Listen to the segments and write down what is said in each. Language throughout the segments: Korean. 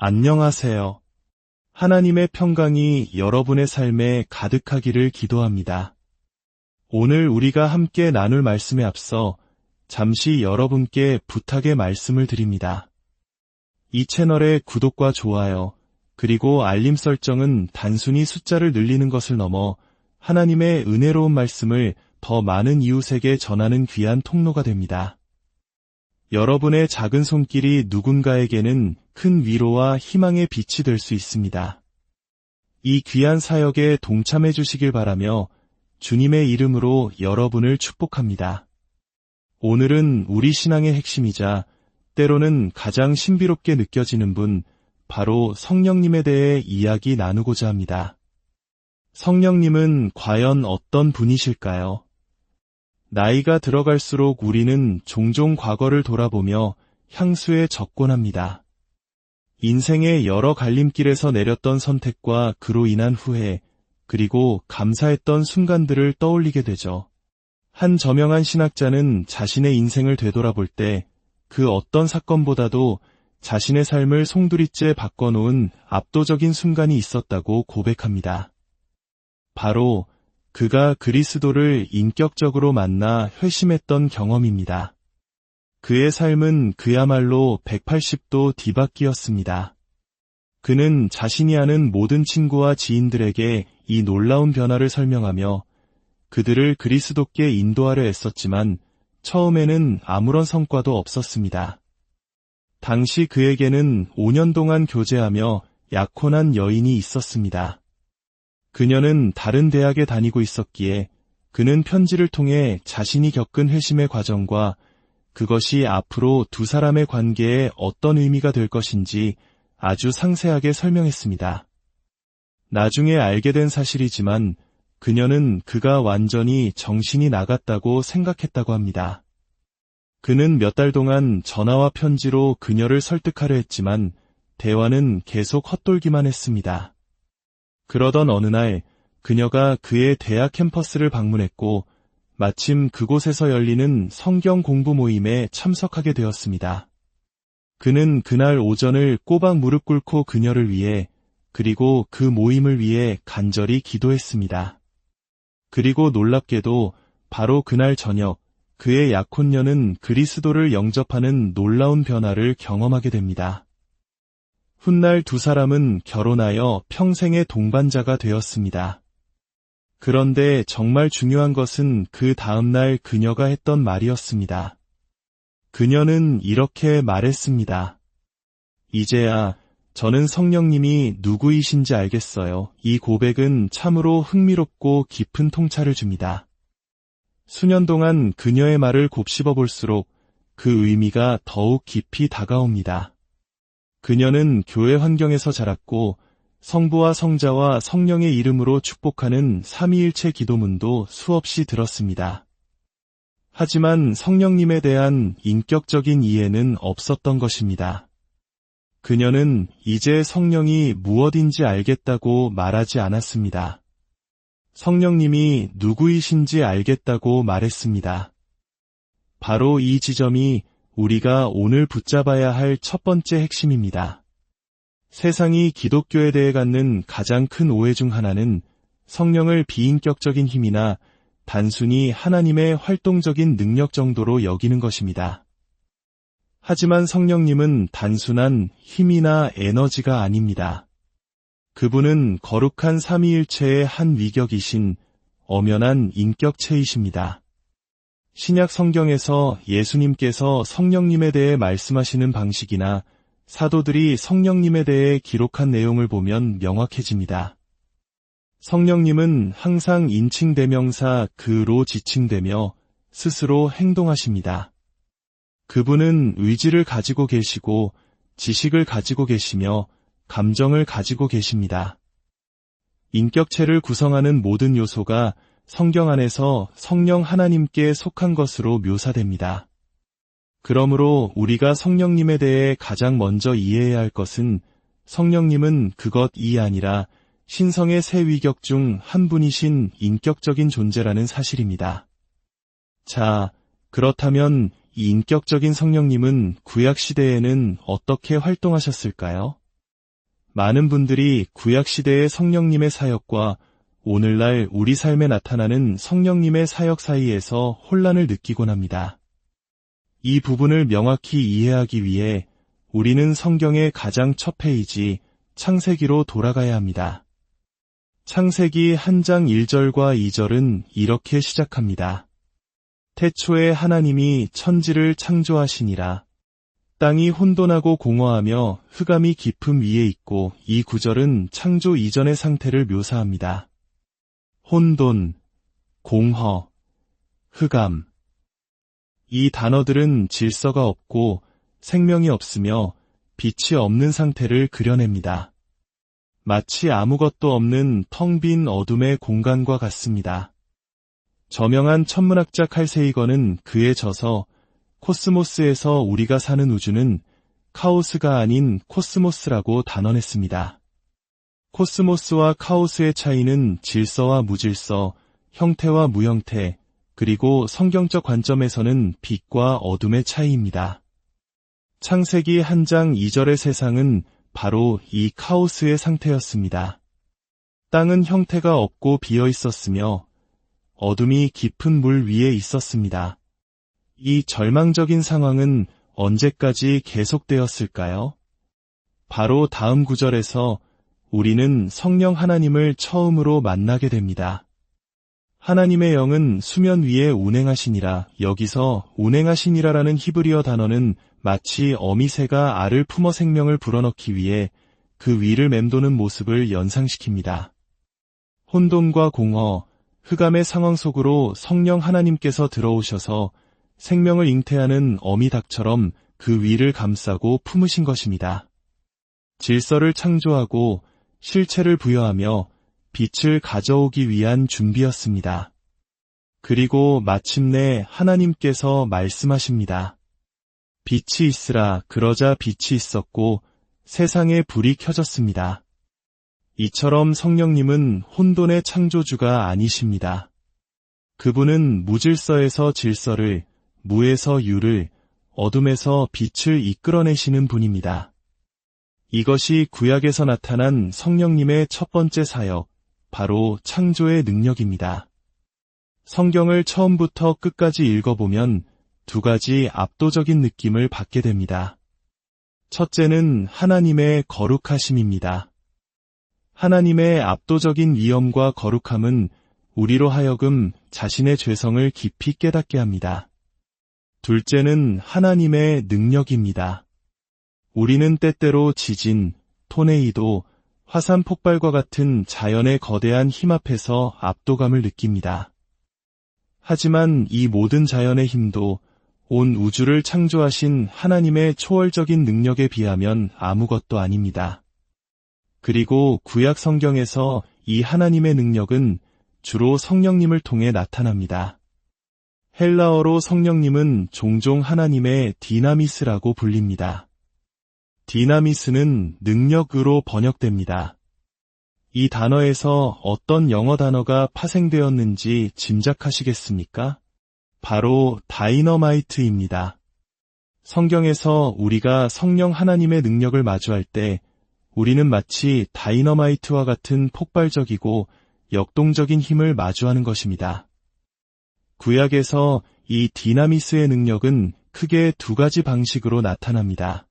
안녕하세요. 하나님의 평강이 여러분의 삶에 가득하기를 기도합니다. 오늘 우리가 함께 나눌 말씀에 앞서 잠시 여러분께 부탁의 말씀을 드립니다. 이 채널의 구독과 좋아요, 그리고 알림 설정은 단순히 숫자를 늘리는 것을 넘어 하나님의 은혜로운 말씀을 더 많은 이웃에게 전하는 귀한 통로가 됩니다. 여러분의 작은 손길이 누군가에게는 큰 위로와 희망의 빛이 될 수 있습니다. 이 귀한 사역에 동참해 주시길 바라며 주님의 이름으로 여러분을 축복합니다. 오늘은 우리 신앙의 핵심이자 때로는 가장 신비롭게 느껴지는 분, 바로 성령님에 대해 이야기 나누고자 합니다. 성령님은 과연 어떤 분이실까요? 나이가 들어갈수록 우리는 종종 과거를 돌아보며 향수에 접곤합니다. 인생의 여러 갈림길에서 내렸던 선택과 그로 인한 후회, 그리고 감사했던 순간들을 떠올리게 되죠. 한 저명한 신학자는 자신의 인생을 되돌아볼 때 그 어떤 사건보다도 자신의 삶을 송두리째 바꿔놓은 압도적인 순간이 있었다고 고백합니다. 바로 그가 그리스도를 인격적으로 만나 회심했던 경험입니다. 그의 삶은 그야말로 180도 뒤바뀌었습니다. 그는 자신이 아는 모든 친구와 지인들에게 이 놀라운 변화를 설명하며 그들을 그리스도께 인도하려 애썼지만 처음에는 아무런 성과도 없었습니다. 당시 그에게는 5년 동안 교제하며 약혼한 여인이 있었습니다. 그녀는 다른 대학에 다니고 있었기에 그는 편지를 통해 자신이 겪은 회심의 과정과 그것이 앞으로 두 사람의 관계에 어떤 의미가 될 것인지 아주 상세하게 설명했습니다. 나중에 알게 된 사실이지만 그녀는 그가 완전히 정신이 나갔다고 생각했다고 합니다. 그는 몇 달 동안 전화와 편지로 그녀를 설득하려 했지만 대화는 계속 헛돌기만 했습니다. 그러던 어느 날 그녀가 그의 대학 캠퍼스를 방문했고 마침 그곳에서 열리는 성경 공부 모임에 참석하게 되었습니다. 그는 그날 오전을 꼬박 무릎 꿇고 그녀를 위해 그리고 그 모임을 위해 간절히 기도했습니다. 그리고 놀랍게도 바로 그날 저녁 그의 약혼녀는 그리스도를 영접하는 놀라운 변화를 경험하게 됩니다. 훗날 두 사람은 결혼하여 평생의 동반자가 되었습니다. 그런데 정말 중요한 것은 그 다음날 그녀가 했던 말이었습니다. 그녀는 이렇게 말했습니다. 이제야 저는 성령님이 누구이신지 알겠어요. 이 고백은 참으로 흥미롭고 깊은 통찰을 줍니다. 수년 동안 그녀의 말을 곱씹어 볼수록 그 의미가 더욱 깊이 다가옵니다. 그녀는 교회 환경에서 자랐고 성부와 성자와 성령의 이름으로 축복하는 삼위일체 기도문도 수없이 들었습니다. 하지만 성령님에 대한 인격적인 이해는 없었던 것입니다. 그녀는 이제 성령이 무엇인지 알겠다고 말하지 않았습니다. 성령님이 누구이신지 알겠다고 말했습니다. 바로 이 지점이 우리가 오늘 붙잡아야 할 첫 번째 핵심입니다. 세상이 기독교에 대해 갖는 가장 큰 오해 중 하나는 성령을 비인격적인 힘이나 단순히 하나님의 활동적인 능력 정도로 여기는 것입니다. 하지만 성령님은 단순한 힘이나 에너지가 아닙니다. 그분은 거룩한 삼위일체의 한 위격이신 엄연한 인격체이십니다. 신약 성경에서 예수님께서 성령님에 대해 말씀하시는 방식이나 사도들이 성령님에 대해 기록한 내용을 보면 명확해집니다. 성령님은 항상 인칭대명사 그로 지칭되며 스스로 행동하십니다. 그분은 의지를 가지고 계시고 지식을 가지고 계시며 감정을 가지고 계십니다. 인격체를 구성하는 모든 요소가 성경 안에서 성령 하나님께 속한 것으로 묘사됩니다. 그러므로 우리가 성령님에 대해 가장 먼저 이해해야 할 것은 성령님은 그것이 아니라 신성의 세 위격 중 한 분이신 인격적인 존재라는 사실입니다. 자, 그렇다면 이 인격적인 성령님은 구약 시대에는 어떻게 활동하셨을까요? 많은 분들이 구약시대의 성령님의 사역과 오늘날 우리 삶에 나타나는 성령님의 사역 사이에서 혼란을 느끼곤 합니다. 이 부분을 명확히 이해하기 위해 우리는 성경의 가장 첫 페이지 창세기로 돌아가야 합니다. 창세기 한 장 1절과 2절은 이렇게 시작합니다. 태초에 하나님이 천지를 창조하시니라. 땅이 혼돈하고 공허하며 흑암이 깊음 위에 있고 이 구절은 창조 이전의 상태를 묘사합니다. 혼돈, 공허, 흑암. 이 단어들은 질서가 없고 생명이 없으며 빛이 없는 상태를 그려냅니다. 마치 아무것도 없는 텅 빈 어둠의 공간과 같습니다. 저명한 천문학자 칼세이건은 그에 져서 코스모스에서 우리가 사는 우주는 카오스가 아닌 코스모스라고 단언했습니다. 코스모스와 카오스의 차이는 질서와 무질서, 형태와 무형태, 그리고 성경적 관점에서는 빛과 어둠의 차이입니다. 창세기 한 장 2절의 세상은 바로 이 카오스의 상태였습니다. 땅은 형태가 없고 비어 있었으며 어둠이 깊은 물 위에 있었습니다. 이 절망적인 상황은 언제까지 계속되었을까요? 바로 다음 구절에서 우리는 성령 하나님을 처음으로 만나게 됩니다. 하나님의 영은 수면 위에 운행하시니라 여기서 운행하시니라라는 히브리어 단어는 마치 어미새가 알을 품어 생명을 불어넣기 위해 그 위를 맴도는 모습을 연상시킵니다. 혼돈과 공허, 흑암의 상황 속으로 성령 하나님께서 들어오셔서 생명을 잉태하는 어미 닭처럼 그 위를 감싸고 품으신 것입니다. 질서를 창조하고 실체를 부여하며 빛을 가져오기 위한 준비였습니다. 그리고 마침내 하나님께서 말씀하십니다. 빛이 있으라 그러자 빛이 있었고 세상에 불이 켜졌습니다. 이처럼 성령님은 혼돈의 창조주가 아니십니다. 그분은 무질서에서 질서를, 무에서 유를, 어둠에서 빛을 이끌어내시는 분입니다. 이것이 구약에서 나타난 성령님의 첫 번째 사역, 바로 창조의 능력입니다. 성경을 처음부터 끝까지 읽어보면 두 가지 압도적인 느낌을 받게 됩니다. 첫째는 하나님의 거룩하심입니다. 하나님의 압도적인 위엄과 거룩함은 우리로 하여금 자신의 죄성을 깊이 깨닫게 합니다. 둘째는 하나님의 능력입니다. 우리는 때때로 지진, 토네이도, 화산 폭발과 같은 자연의 거대한 힘 앞에서 압도감을 느낍니다. 하지만 이 모든 자연의 힘도 온 우주를 창조하신 하나님의 초월적인 능력에 비하면 아무것도 아닙니다. 그리고 구약 성경에서 이 하나님의 능력은 주로 성령님을 통해 나타납니다. 헬라어로 성령님은 종종 하나님의 디나미스라고 불립니다. 디나미스는 능력으로 번역됩니다. 이 단어에서 어떤 영어 단어가 파생되었는지 짐작하시겠습니까? 바로 다이너마이트입니다. 성경에서 우리가 성령 하나님의 능력을 마주할 때 우리는 마치 다이너마이트와 같은 폭발적이고 역동적인 힘을 마주하는 것입니다. 구약에서 이 디나미스의 능력은 크게 두 가지 방식으로 나타납니다.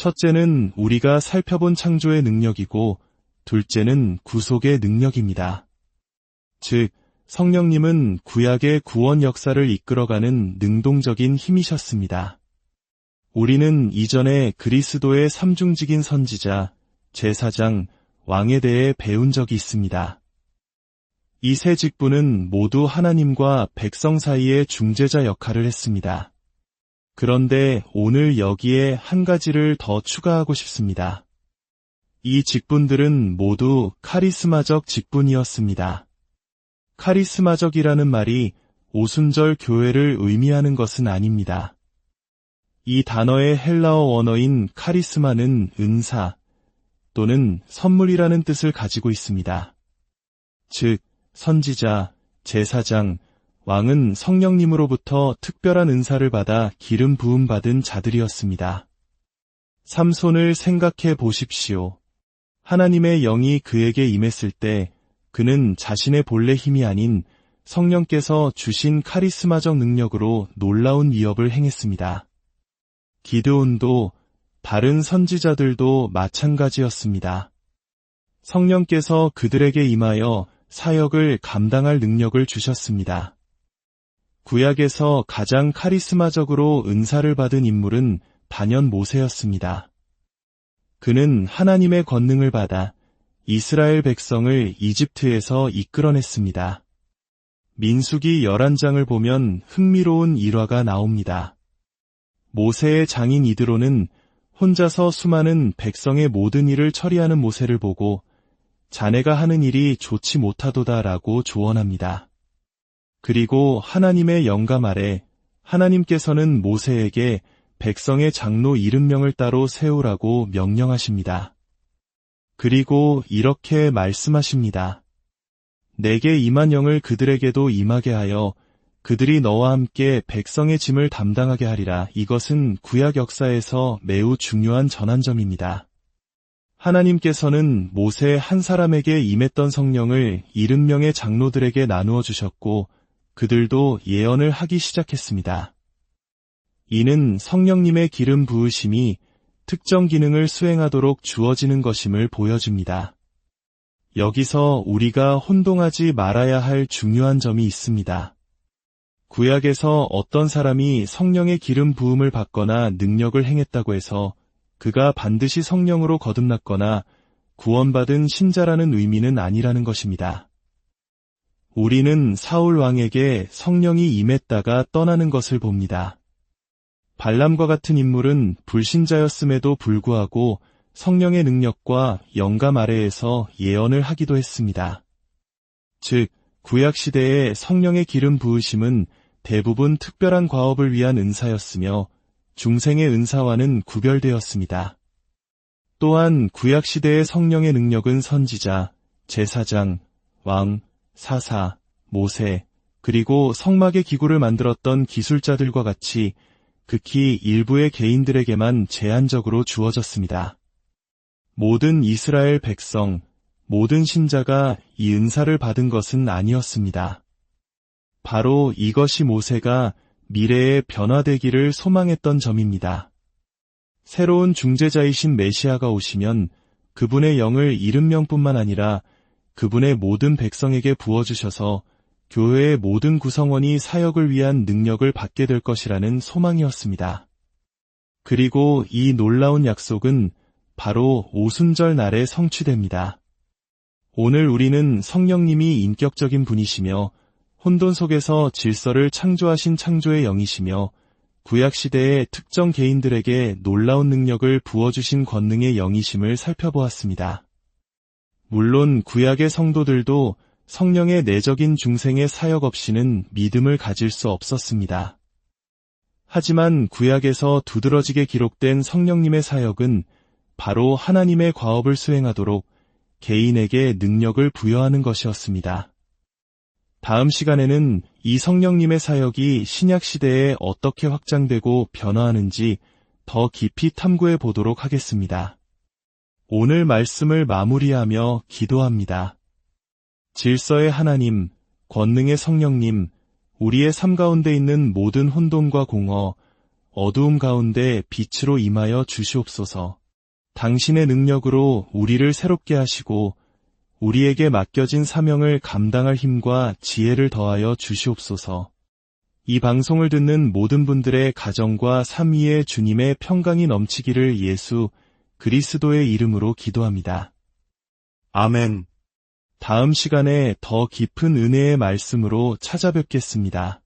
첫째는 우리가 살펴본 창조의 능력이고 둘째는 구속의 능력입니다. 즉, 성령님은 구약의 구원 역사를 이끌어가는 능동적인 힘이셨습니다. 우리는 이전에 그리스도의 삼중직인 선지자, 제사장, 왕에 대해 배운 적이 있습니다. 이 세 직분은 모두 하나님과 백성 사이의 중재자 역할을 했습니다. 그런데 오늘 여기에 한 가지를 더 추가하고 싶습니다. 이 직분들은 모두 카리스마적 직분이었습니다. 카리스마적이라는 말이 오순절 교회를 의미하는 것은 아닙니다. 이 단어의 헬라어 원어인 카리스마는 은사 또는 선물이라는 뜻을 가지고 있습니다. 즉, 선지자, 제사장, 왕은 성령님으로부터 특별한 은사를 받아 기름 부음 받은 자들이었습니다. 삼손을 생각해 보십시오. 하나님의 영이 그에게 임했을 때 그는 자신의 본래 힘이 아닌 성령께서 주신 카리스마적 능력으로 놀라운 위협을 행했습니다. 기드온도 다른 선지자들도 마찬가지였습니다. 성령께서 그들에게 임하여 사역을 감당할 능력을 주셨습니다. 구약에서 가장 카리스마적으로 은사를 받은 인물은 단연 모세였습니다. 그는 하나님의 권능을 받아 이스라엘 백성을 이집트에서 이끌어냈습니다. 민수기 11장을 보면 흥미로운 일화가 나옵니다. 모세의 장인 이드로는 혼자서 수많은 백성의 모든 일을 처리하는 모세를 보고 자네가 하는 일이 좋지 못하도다라고 조언합니다. 그리고 하나님의 영감 아래 하나님께서는 모세에게 백성의 장로 70명을 따로 세우라고 명령하십니다. 그리고 이렇게 말씀하십니다. 내게 임한 영을 그들에게도 임하게 하여 그들이 너와 함께 백성의 짐을 담당하게 하리라. 이것은 구약 역사에서 매우 중요한 전환점입니다. 하나님께서는 모세 한 사람에게 임했던 성령을 70명의 장로들에게 나누어 주셨고 그들도 예언을 하기 시작했습니다. 이는 성령님의 기름 부으심이 특정 기능을 수행하도록 주어지는 것임을 보여줍니다. 여기서 우리가 혼동하지 말아야 할 중요한 점이 있습니다. 구약에서 어떤 사람이 성령의 기름 부음을 받거나 능력을 행했다고 해서 그가 반드시 성령으로 거듭났거나 구원받은 신자라는 의미는 아니라는 것입니다. 우리는 사울 왕에게 성령이 임했다가 떠나는 것을 봅니다. 발람과 같은 인물은 불신자였음에도 불구하고 성령의 능력과 영감 아래에서 예언을 하기도 했습니다. 즉, 구약시대의 성령의 기름 부으심은 대부분 특별한 과업을 위한 은사였으며 중생의 은사와는 구별되었습니다. 또한 구약시대의 성령의 능력은 선지자, 제사장, 왕, 사사, 모세, 그리고 성막의 기구를 만들었던 기술자들과 같이 극히 일부의 개인들에게만 제한적으로 주어졌습니다. 모든 이스라엘 백성, 모든 신자가 이 은사를 받은 것은 아니었습니다. 바로 이것이 모세가 미래에 변화되기를 소망했던 점입니다. 새로운 중재자이신 메시아가 오시면 그분의 영을 70명뿐만 아니라 그분의 모든 백성에게 부어주셔서 교회의 모든 구성원이 사역을 위한 능력을 받게 될 것이라는 소망이었습니다. 그리고 이 놀라운 약속은 바로 오순절 날에 성취됩니다. 오늘 우리는 성령님이 인격적인 분이시며 혼돈 속에서 질서를 창조하신 창조의 영이시며 구약시대의 특정 개인들에게 놀라운 능력을 부어주신 권능의 영이심을 살펴보았습니다. 물론 구약의 성도들도 성령의 내적인 중생의 사역 없이는 믿음을 가질 수 없었습니다. 하지만 구약에서 두드러지게 기록된 성령님의 사역은 바로 하나님의 과업을 수행하도록 개인에게 능력을 부여하는 것이었습니다. 다음 시간에는 이 성령님의 사역이 신약 시대에 어떻게 확장되고 변화하는지 더 깊이 탐구해 보도록 하겠습니다. 오늘 말씀을 마무리하며 기도합니다. 질서의 하나님, 권능의 성령님, 우리의 삶 가운데 있는 모든 혼돈과 공허, 어두움 가운데 빛으로 임하여 주시옵소서. 당신의 능력으로 우리를 새롭게 하시고 우리에게 맡겨진 사명을 감당할 힘과 지혜를 더하여 주시옵소서. 이 방송을 듣는 모든 분들의 가정과 삶 위에 주님의 평강이 넘치기를 예수 그리스도의 이름으로 기도합니다. 아멘. 다음 시간에 더 깊은 은혜의 말씀으로 찾아뵙겠습니다.